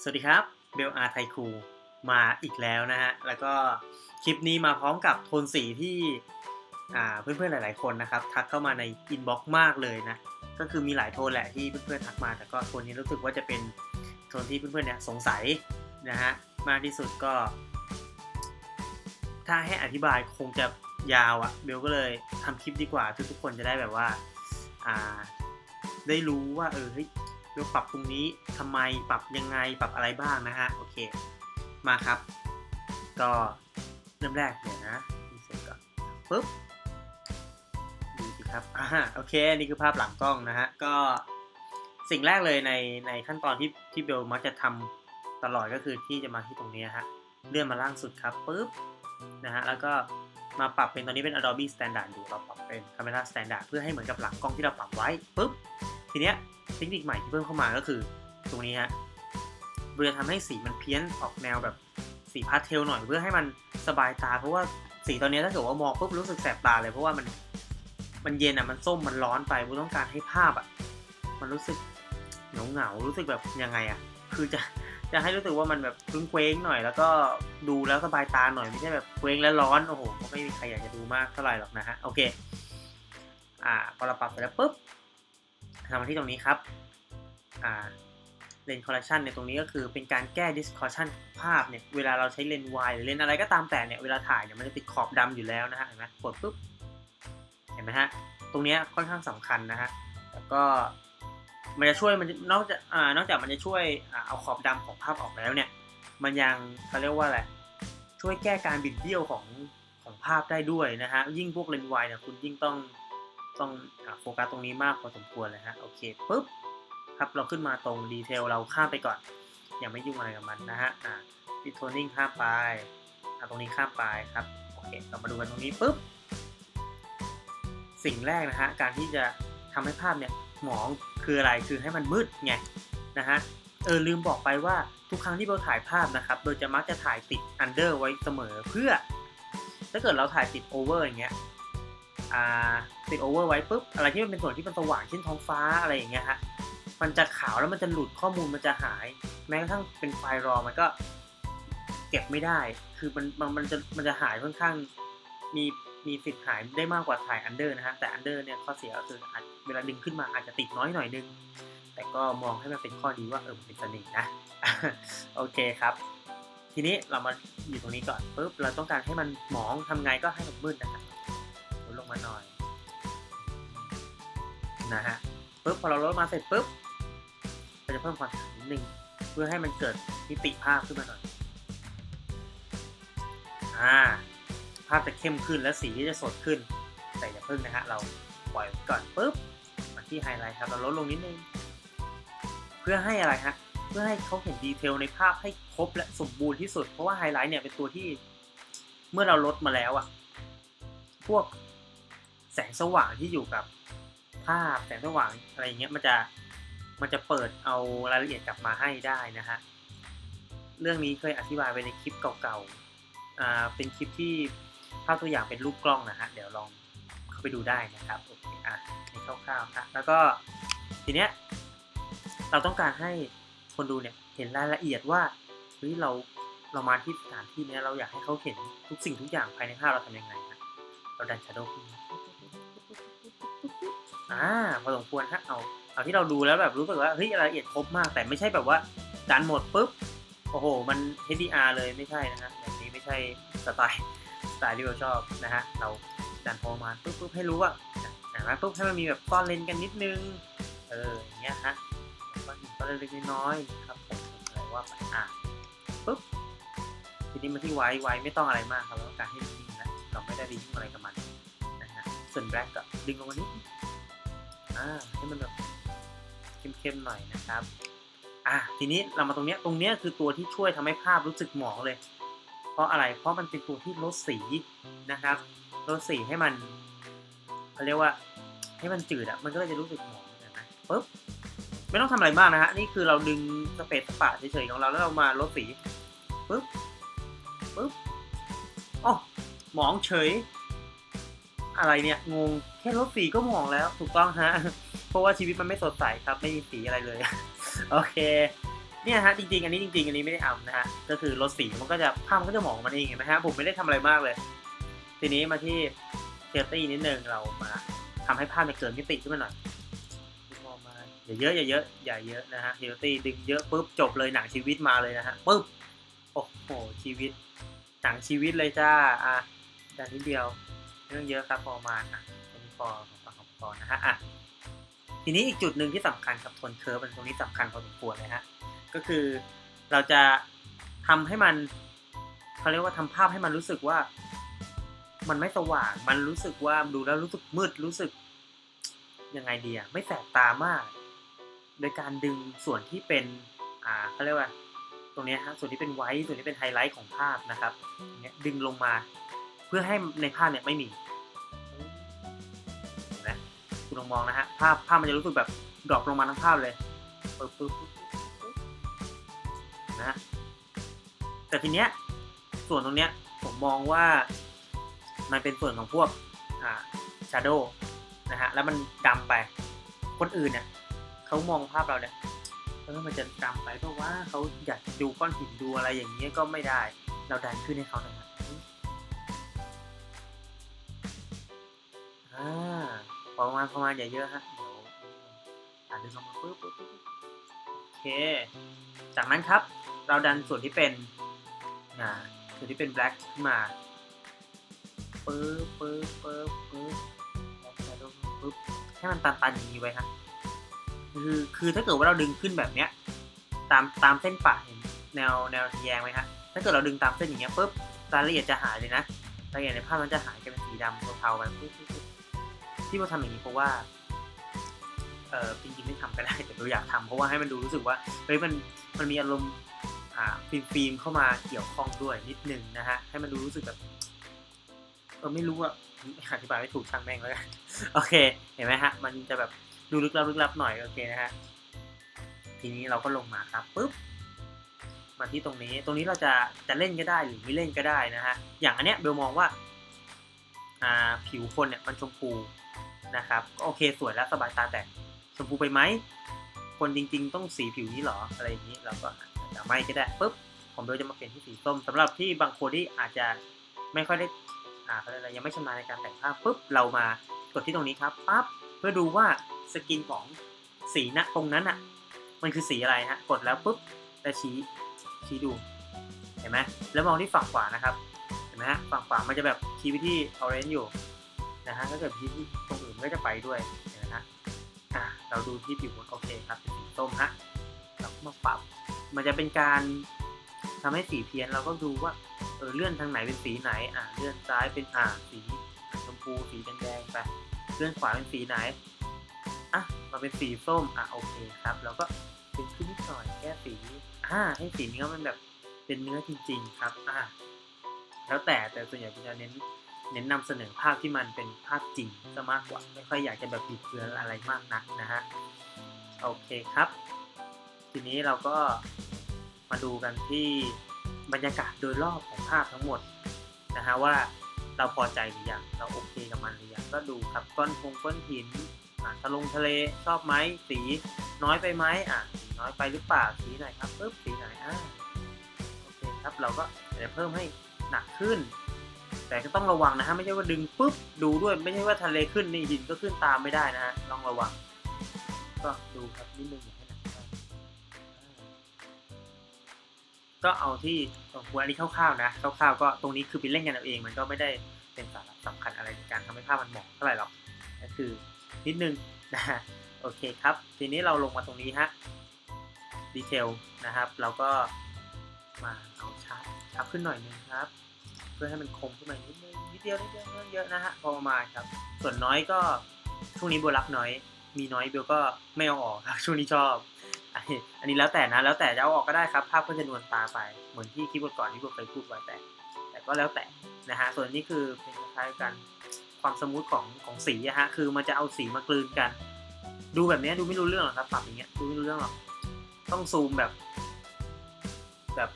สวัสดีครับเบลอาไทคูมาอีกแล้วนะฮะ แล้วก็คลิปนี้มาพร้อมกับโทนสีที่เพื่อนๆหลายๆคนนะครับ ทักเข้ามาในอินบ็อกซ์มากเลยนะ ก็คือมีหลายโทนแหละที่เพื่อนๆทักมา แต่ก็โทนนี้รู้สึกว่าจะเป็นโทนที่เพื่อนๆเนี่ยสงสัยนะฮะมากที่สุดก็ ถ้าให้อธิบายคงจะยาวอะ่ะเบลก็เลยทำคลิปดีกว่าทุกๆคนจะได้แบบว่า อ่า ได้รู้ว่าเออเฮ้ย เบลปรับตรงนี้ทำไมปรับยังไงปรับอะไรบ้างนะฮะโอเค มาครับ ก็เริ่มแรกเดี๋ยวนะดูเสร็จก่อนปุ๊บดูสิครับอ่าโอเคนี่คือภาพหลังกล้องนะฮะก็สิ่งแรกเลยในในขั้นตอนที่ที่เบลมักจะทำตลอดก็คือที่จะมาที่ตรงนี้ฮะเลื่อนมาล่างสุดครับปุ๊บนะฮะแล้วก็มาปรับเป็นตอนนี้เป็น Adobe Standard อยู่เราปรับเป็น Camera Standard เพื่อให้เหมือนกับหลังกล้องที่เราปรับไว้ปุ๊บทีเนี้ย คนิคใหม่ที่เพิ่มเข้ามาก็คือ ตรงนี้ฮะเพื่อทำให้สีมันเพี้ยนออกแนวแบบสีพาสเทลหน่อยเพื่อให้มันสบายตา เพราะว่าสีตอนนี้ถ้าเกิดว่ามองปุ๊บรู้สึกแสบตาเลยเพราะว่ามันมันเย็นอะมันส้มมันร้อนไปบูต้องการให้ภาพอะ มันรู้สึกเหงาเหงารู้สึกแบบยังไงอะ คือจะจะให้รู้สึกว่ามันแบบเคว้งหน่อย แล้วก็ดูแล้วสบายตาหน่อยไม่ใช่แบบเคว้งแล้วร้อนโอ้โหไม่มีใครอยากจะดูมากเท่าไหร่หรอกนะฮะโอเค อ่าพอเราปรับไปแล้วปุ๊บ ทำมาที่ตรงนี้ครับเลนส์คอร์เรชันเนี่ยตรงนี้ก็คือเป็นการแก้ distortion ภาพเนี่ยเวลาเราใช้เลนส์วายหรือเลนส์อะไรก็ตามแต่เนี่ยเวลาถ่ายเนี่ยมันจะติดขอบดำอยู่แล้วนะฮะเห็นไหมกดปุ๊บเห็นไหมฮะตรงนี้ค่อนข้างสำคัญนะฮะแล้วก็มันจะช่วยมันนอกจากอ่านอกจากมันจะช่วยอเอาขอบดำของภาพออกแล้วเนี่ยมันยังเขาเรียกว่าอะไรช่วยแก้การบิดเบี้ยวของของภาพได้ด้วยนะฮะยิ่งพวกเลนส์วายเนี่ยคุณยิ่งต้อง ต้องโฟกัสตรงนี้มากพอสมควรเลยฮะโอเคปุ๊บครับเราขึ้นมาตรงดีเทลเราข้ามไปก่อน อย่าไม่ยุ่งอะไรกับมันนะฮะอ่าพิโทนิ่งข้ามไปอ่าตรงนี้ข้ามไปครับโอเคเรามาดูกันตรงนี้ปุ๊บสิ่งแรกนะฮะการที่จะทำให้ภาพเนี่ยหมองคืออะไรคือให้มันมืดไงนะฮะเออลืมบอกไปว่าทุกครั้งที่เราถ่ายภาพนะครับโดยจะมักจะถ่ายติดอันเดอร์ไว้เสมอเพื่อ ถ้าเกิดเราถ่ายติดโอเวอร์อย่างเงี้ยาติดโอเวอร์ไว้ปุ๊บอะไรที่มันเป็นส่วนที่มันสว่างเช่นท้องฟ้าอะไรอย่างเงี้ยฮะมันจะขาวแล้วมันจะหลุดข้อมูลมันจะหาย แม้กระทั่งเป็นไฟล์รอมันก็เก็บไม่ได้ คือมันมันมันจะมันจะหายค่อนข้างมีมีสิทธิ์หายได้มากกว่าถ่ายอันเดอร์นะฮะแต่อันเดอร์เนี่ยข้อเสียก็คือเวลาดึงขึ้นมาอาจจะติดน้อยหน่อยนึง แต่ก็มองให้มันเป็นข้อดีว่าเออมันเป็นเสน่ห์นะ โอเคครับ ทีนี้เรามาอยู่ตรงนี้ก่อนปุ๊บเราต้องการให้มันหมองทำไงก็ให้มันมืดนะครับ มาหน่อยนะฮะปุ๊บพอเราลดมาเสร็จปุ๊บเราจะเพิ่มความฉายนิดนึงเพื่อให้มันเกิดมิติภาพขึ้นมาหน่อยอ่าภาพจะเข้มขึ้นและสีที่จะสดขึ้น แต่อย่าเพิ่งนะฮะเราปล่อยไว้ก่อนปุ๊บมาที่ไฮไลท์ครับเราลดลงนิดนึงเพื่อให้อะไรฮะเพื่อให้เขาเห็นดีเทลในภาพให้ครบและสมบูรณ์ที่สุดเพราะว่าไฮไลท์เนี่ยเป็นตัวที่เมื่อเราลดมาแล้วอะพวก แสงสว่างที่อยู่กับภาพแสงสว่างอะไรเงี้ยมันจะมันจะเปิดเอารายละเอียดกลับมาให้ได้นะฮะเรื่องนี้เคยอธิบายไปในคลิปเก่าๆอ่าเป็นคลิปที่ภาพตัวอย่างเป็นรูปกล้องนะฮะเดี๋ยวลองเข้าไปดูได้นะครับโอเคอะในคร่าวๆครับแล้วก็ทีเนี้ยเราต้องการให้คนดูเนี่ยเห็นรายละเอียดว่าเฮ้ยเราเรามาที่สถานที่เนี้ยเราอยากให้เขาเห็นทุกสิ่งทุกอย่างภายในภาพเราทำยังไงนะเราดันชาโดว์ขึ้นมา อ่าพอสมควรฮะเอาเอาที่เราดูแล้วแบบรู้สึกว่าเฮ้ยรายละเอียดครบมาก แต่ไม่ใช่แบบว่าดันหมดปุ๊บโอ้โห มัน HDR เลยไม่ใช่นะฮะแบบนี้ไม่ใช่สไตล์สไตล์ที่เราชอบนะฮะเราดันพอมาปุ๊บปุ๊บให้รู้ว่าอ่าปุ๊บให้มันมีแบบซ่อนเลนกันนิดนึงเอออย่างเงี้ยฮะก็อีกก็เล็กน้อยครับผมอะไรว่าปอะปุ๊บทีนี้มาที่ไวไวไม่ต้องอะไรมากครับเราต้องการให้นิ่งนะเราไม่ได้ไปยุ่งอะไรกับมันนะฮะส่วนแบล็กก็ดึงลงมานิด อ่าให้มันแบบเข้มๆหน่อยนะครับอะทีนี้เรามาตรงเนี้ยตรงเนี้ยคือตัวที่ช่วยทำให้ภาพรู้สึกหมองเลย เพราะอะไรเพราะมันเป็นตัวที่ลดสีนะครับลดสีให้มันเขาเรียกว่า ให้มันจืดอะมันก็เลยจะรู้สึกหมองนไหมปุ๊บไม่ต้องทำอะไรมากนะฮะนี่คือเราดึงสเปซสปะเฉยๆของเราแล้วเรามาลดสีปุ๊บปุ๊บอ๋อหมองเฉย อะไรเนี่ยงงแค่ลดสีก็หมองแล้วถูกต้องฮะ เพราะว่าชีวิตมันไม่สดใสครับไม่มีสีอะไรเลย โอเคเนี่ยฮะจริงๆอันนี้จริงๆ อันนี้ไม่ได้อำนะฮะก็คือลดสีมันก็จะภาพมันก็จะหมองมันเองเห็นไหมฮะผมไม่ได้ทำอะไรมากเลย ทีนี้มาที่เทอร์ตี้นิดนึงเรามาทำให้ภาพมันเกินมิติขึ้นมาหน่อยออกมาอย่าเยอะอย่าเยอะอย่าเยอะนะฮะเทอร์ตี้ดึงเยอะปุ๊บจบเลยหนังชีวิตมาเลยนะฮะปุ๊บโอ้โหชีวิตหนังชีวิตเลยจ้าอะด้านนิดเดียว ไม่องเยอะครับพอมาอะตรงนี้พอพอพอพอนะฮะอะทีนี้อีกจุดหนึ่งที่สำคัญกับโทนเคิร์ฟมันตรงนี้สำคัญพอสมควรเลยฮะก็คือเราจะทำให้มันเขาเรียกว่าทำภาพให้มันรู้สึกว่า มันไม่สว่าง มันรู้สึกว่าดูแล้วรู้สึกมืดรู้สึกยังไงดีอะไม่แสบตามาก โดยการดึงส่วนที่เป็นอ่าเขาเรียกว่า ตรงนี้ฮะส่วนที่เป็นไวท์ส่วนที่เป็นไฮไลท์ของภาพนะครับเงี้ยดึงลงมา เพื่อให้ในภาพเนี่ยไม่มีนไหมคุณลองมองนะฮะภาพภาพมันจะรู้สึกแบบดรอปลงมาทั้งภาพเลยปึ๊บปึ๊บปึ๊บปึ๊บนะฮะแต่ทีเนี้ยส่วนตรงเนี้ยผมมองว่ามันเป็นส่วนของพวกอ่าชาร์โดนะฮะแล้วมันดำไปคนอื่นเนี่ยเขามองภาพเราเนี่ยเออมันจะดำไปเพราะว่าเขาอยากดูก้อนหินดูอะไรอย่างเงี้ยก็ไม่ได้ เราดันขึ้นให้เขาหน่อย ประมาณประมาณอย่าเยอะฮะเดี๋ยวอ่านดึงออกมาปึ๊บปึ๊บปึ๊บโอเค จากนั้นครับเราดันส่วนที่เป็นอ่าส่วนที่เป็น black ขึ้นมาปึ๊บปึ๊บปึ๊บปึ๊บปึ๊บให้มันตันๆอย่างนี้ไว้ฮะคือคือถ้าเกิดว่าเราดึงขึ้นแบบเนี้ยตามตามเส้นปะเห็นแนวแนวทแยงไหมฮะถ้าเกิดเราดึงตามเส้นอย่างเงี้ยปุ๊บรายละเอียดจะหายเลยนะรายละเอียดในภาพมันจะหายจะเป็นสีดำเทาๆไปปุ๊บปุ๊บ ที่เราทำอย่างนี้เพราะว่าเออจริงๆไม่ทำก็ได้แต่เราอยากทำเพราะว่าให้มันดูรู้สึกว่าเฮ้ยมันมันมีอารมณ์อ่าฟิล์มฟิล์มเข้ามาเกี่ยวข้องด้วยนิดนึงนะฮะให้มันดูรู้สึกแบบเออไม่รู้อะอธิบายไม่ถูกช่างแม่งแล้วกันโอเค เห็นไหมฮะ มันจะแบบดูลึกลับลึกลับหน่อยโอเคนะฮะทีนี้เราก็ลงมาครับปุ๊บมาที่ตรงนี้ตรงนี้เราจะจะเล่นก็ได้หรือไม่เล่นก็ได้นะฮะอย่างอันเนี้ยเบลมองว่าอ่าผิวคนเนี่ยมันชมพู นะครับก็โอเคสวยแล้วสบายตาแต่ชมพูไปไหม คนจริงๆ ต้องสีผิวนี้หรออะไรอย่างนี้เราก็จะไม่ก็ได้ปุ๊บผมเบลจะมาเปลี่ยนที่สีส้มสำหรับที่บางคนที่อาจจะไม่ค่อยได้อ่าอะไรยังไม่ชำนาญในการแต่งภาพปุ๊บเรามากดที่ตรงนี้ครับปั๊บเพื่อดูว่าสกินของสีณตรงนั้นอะมันคือสีอะไรฮะกดแล้วปุ๊บแล้วชี้ชี้ดูเห็นไหมแล้วมองที่ฝั่งขวานะครับเห็นไหมฮะฝั่งขวามันจะแบบชี้ไปที่ orange อยู่ นะฮะถ้าเกิดชี้ที่ตรงอื่นก็จะไปด้วยนไหมฮะอะเราดูที่ผิวโอเคครับเป็นสีส้มฮะเราก็มาปรับ มันจะเป็นการทำให้สีเพี้ยนเราก็ดูว่าเออเลื่อนทางไหนเป็นสีไหนอะเลื่อนซ้ายเป็นอ่าสีชมพูสีแดงๆไปเลื่อนขวาเป็นสีไหนอะมาเป็นสีส้มอะโอเคครับแล้วก็ดึงขึ้นนิดหน่อยแก้สีอ่าให้สีเนื้อมันแบบเป็นเนื้อจริง ๆ ครับอ่าแล้วแต่แต่ส่วนใหญ่ผมจะเน้น เน้นนำเสนอภาพที่มันเป็นภาพจริงซะมากกว่า ไม่ค่อยอยากจะแบบบิดเบือนอะไรมากนักนะฮะ โอเคครับ ทีนี้เราก็มาดูกันที่บรรยากาศโดยรอบของภาพทั้งหมดนะฮะว่าเราพอใจหรือยัง เราโอเคกับมันหรือยัง ก็ดูครับก้อนคงก้อนหินอ่าทะลงทะเลชอบไหมสีน้อยไปไหมอะสีน้อยไปหรือเปล่าสีไหนครับปึ๊บสีไหนอ่าโอเคครับเราก็จะเพิ่มให้หนักขึ้น แต่ก็ต้องระวังนะฮะไม่ใช่ว่าดึงปุ๊บดูด้วยไม่ใช่ว่าทะเลขึ้นนี่หินก็ขึ้นตามไม่ได้นะฮะต้องระวัง ก็ดูครับนิดนึงอย่าให้หนักก็เอาที่หัวอันนี้คร่าวๆนะคร่าวๆก็ตรงนี้คือไปเล่นกันเอาเองมันก็ไม่ได้เป็นสาระสำคัญอะไรในการทำให้ภาพมันเหมาะเท่าไหร่หรอกก็คือนิดนึงนะฮะโอเคครับ ทีนี้เราลงมาตรงนี้ฮะดีเทลนะครับ เราก็มาเอาชาร์ปชาร์ปขึ้นหน่อยนึงครับ พื่อให้มันคมขึ้นมานิดนึงนิดเดียวนิดเดียวไม่ต้องเยอะนะฮะพอประมาณครับ ส่วนน้อยก็ช่วงนี้โบรักน้อย มีน้อยเบลก็ไม่เอาออกครับช่วงนี้ชอบอันนี้แล้วแต่นะแล้วแต่จะเอาออกก็ได้ครับ ภาพก็จะนวลตาไปเหมือนที่คลิปก่อนที่ผมเคยพูดไว้แต่ แต่ก็แล้วแต่นะฮะส่วนนี้คือเป็นคล้ายกันความสมูทของของสีอะฮะคือมันจะเอาสีมากลืนกัน ดูแบบนี้ดูไม่รู้เรื่องหรอกครับปรับอย่างเงี้ยดูไม่รู้เรื่องหรอกต้องซูมแบบ แบบ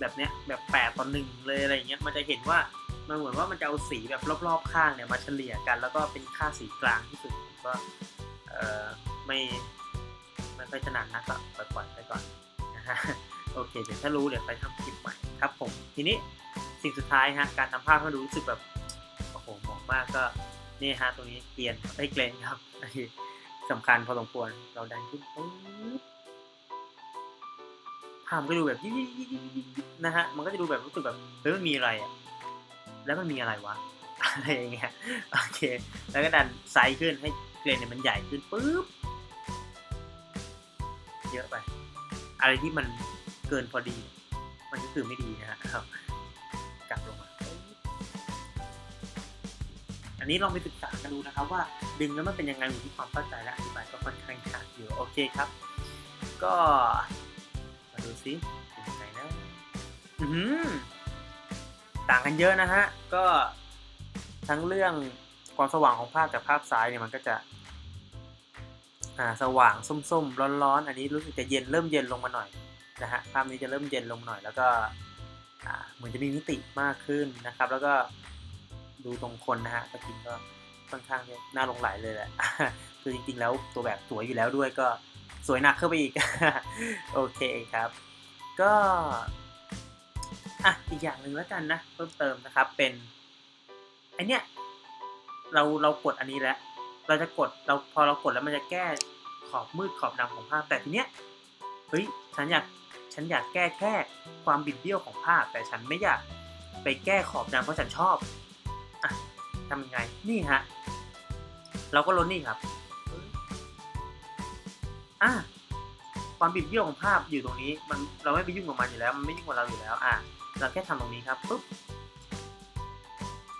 แบบเนี้ยแบบแปดต่อหนึ่งเลยอะไรเงี้ยมันจะเห็นว่ามันเหมือนว่ามันจะเอาสีแบบรอบๆข้างเนี่ยมาเฉลี่ยกัน แล้วก็เป็นค่าสีกลางที่สุดผมก็เอ่อไม่ไม่ค่อยค่อยถนัดนะก็ปล่อยๆไปก่อนนะฮะโอเคเดี๋ยวถ้ารู้เดี๋ยวไปทำคลิปใหม่ครับผมทีนี้สิ่งสุดท้ายฮะการทำภาพให้ดูรู้สึกแบบโอ้โหเหมาะมากก็นี่ฮะตรงนี้เกลียนไอ้เกรนครับสำคัญพอสมควรเราดันขึ้นปึ๊บ ภาพมันก็ดูแบบยิบยิบยิบนะฮะ มันก็จะดูแบบรู้สึกแบบเฮ้ยมันมีอะไรอะแล้วมันมีอะไรวะ อะไรอย่างเงี้ย โอเค แล้วก็ดันไซส์ขึ้นให้เกรนเนี่ยมันใหญ่ขึ้นปุ๊บ เยอะไป อะไรที่มันเกินพอดี มันก็คือไม่ดีนะฮะครับ กลับลงมา อันนี้ลองไปศึกษากันดูนะครับ ว่าดึงแล้วมันเป็นยังไงอยู่ที่ความเข้าใจและอธิบายก็ค่อนข้างขาดอยู่ โอเคครับ ก็ ดูซิเป็นยังไงนะอือหือต่างกันเยอะนะฮะ ก็ทั้งเรื่องความสว่างของภาพจากภาพซ้ายเนี่ยมันก็จะอ่าสว่างส้มๆร้อนๆ อันนี้รู้สึกจะเย็นเริ่มเย็นลงมาหน่อยนะฮะภาพนี้จะเริ่มเย็นลงหน่อย แล้วก็เหมือนจะมีมิติมากขึ้นนะครับ แล้วก็ดูตรงคนนะฮะตะกินก็ค่อนข้างจะน่าหลงไหลเลยแหละคือจริงๆแล้วตัวแบบสวยอยู่แล้วด้วยก็ สวยหนักเข้าไปอีก โอเคครับ ก็อะอีกอย่างหนึ่งแล้วกันนะ เพิ่มเติมนะครับเป็นไอเนี้ยเราเรากดอันนี้แล้ว เราจะกดเราพอเรากดแล้วมันจะแก้ขอบมืดขอบดำของภาพ แต่ทีเนี้ยเฮ้ยฉันอยากฉันอยากแก้แค่ความบิดเบี้ยวของภาพ แต่ฉันไม่อยากไปแก้ขอบดำเพราะฉันชอบอะทำยังไงนี่ฮะเราก็ลดนี่ครับ อะความบิดเบี้ยวของภาพอยู่ตรงนี้ มันเราไม่ไปยุ่งกับมันอยู่แล้ว มันไม่ยุ่งกับเราอยู่แล้วอะเราแค่ทำตรงนี้ครับปุ๊บ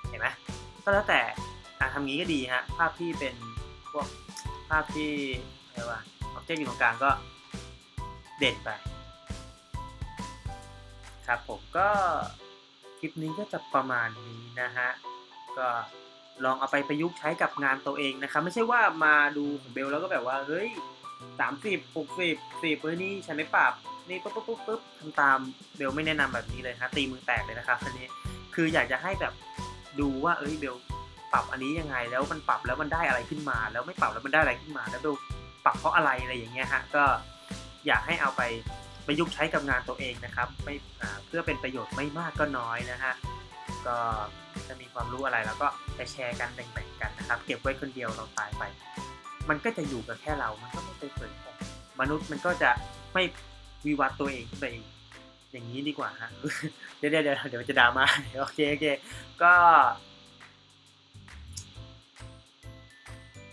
เห็นไหมก็แล้วแต่อะทำงี้ก็ดีฮะภาพที่เป็นพวกภาพที่อะไรวะออบเจกต์อยู่ตรงกลางก็เด่นไปครับผมก็คลิปนี้ก็จะประมาณนี้นะฮะก็ลองเอาไปประยุกต์ใช้กับงานตัวเองนะครับ ไม่ใช่ว่ามาดูของเบลแล้วก็แบบว่า เฮ้ย สามสิบหกสิบสิบเฮ้ยนี่ฉันไม่ปรับนี่ปุ๊บปุ๊บปุ๊บปุ๊บทำตามเบลไม่แนะนำแบบนี้เลยฮะตีมือแตกเลยนะครับอันนี้คืออยากจะให้แบบดูว่าเอ้ยเบลปรับอันนี้ยังไงแล้วมันปรับแล้วมันได้อะไรขึ้นมา แล้วไม่ปรับแล้วมันได้อะไรขึ้นมา แล้วดูปรับเพราะอะไรอะไรอย่างเงี้ยฮะก็อยากให้เอาไปประยุกต์ใช้กับงานตัวเองนะครับไม่เพื่อเป็นประโยชน์ไม่มากก็น้อยนะฮะก็จะมีความรู้อะไรแล้วก็ไปแชร์กันแบ่งๆกันนะครับ เก็บไว้คนเดียวเราตายไป มันก็จะอยู่กับแค่เรา มันก็ไม่ไปเผยแพร่มนุษย์มันก็จะไม่วิวัฒน์ตัวเองไปอย่างนี้ดีกว่าฮะเดี๋ยวเดี๋ยวเดี๋ยวเดี๋ยวจะดราม่าโอเคโอเค ก็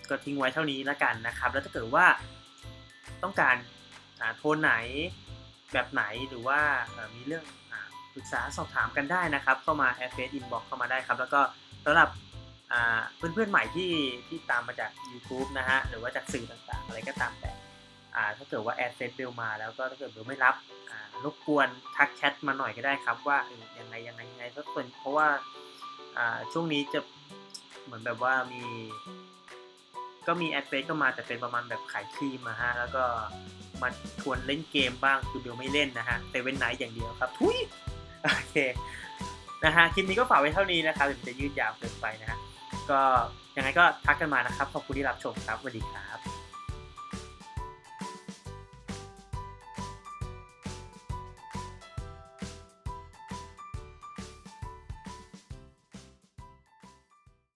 ก็ทิ้งไว้เท่านี้แล้วกันนะครับ แล้วถ้าเกิดว่าต้องการอ่าโทนไหนแบบไหนหรือว่ามีเรื่องปรึกษาสอบถามกันได้นะครับ เข้ามาแอดเฟซอินบ็อกเข้ามาได้ครับ แล้วก็สำหรับ เพื่อนๆใหม่ที่ที่ตามมาจาก YouTube นะฮะหรือว่าจากสื่อต่างๆ อะไรก็ตามแต่ถ้าเกิดว่าแอดเฟซเบลมาแล้วก็ถ้าเกิดเบลไม่รับรบกวนทักแชทมาหน่อยก็ได้ครับว่าออยังไงยังไงยังไงสักคนเพราะว่าช่วงนี้จะเหมือนแบบว่ามี ก็มีแอดเฟซก็มาแต่เป็นประมาณแบบขายครีมนะฮะแล้วก็มาชวนเล่นเกมบ้างคือเบลไม่เล่นนะฮะแต่เว้นไนท์อย่างเดียวครับทุยโอเคนะฮะคลิปนี้ก็ฝากไว้เท่านี้นะครับเดี๋ยวจะยืดยาวเกินไปนะฮะ ก็ยังไงก็ทักกันมานะครับ ขอบคุณที่รับชมครับสวัสดีครับ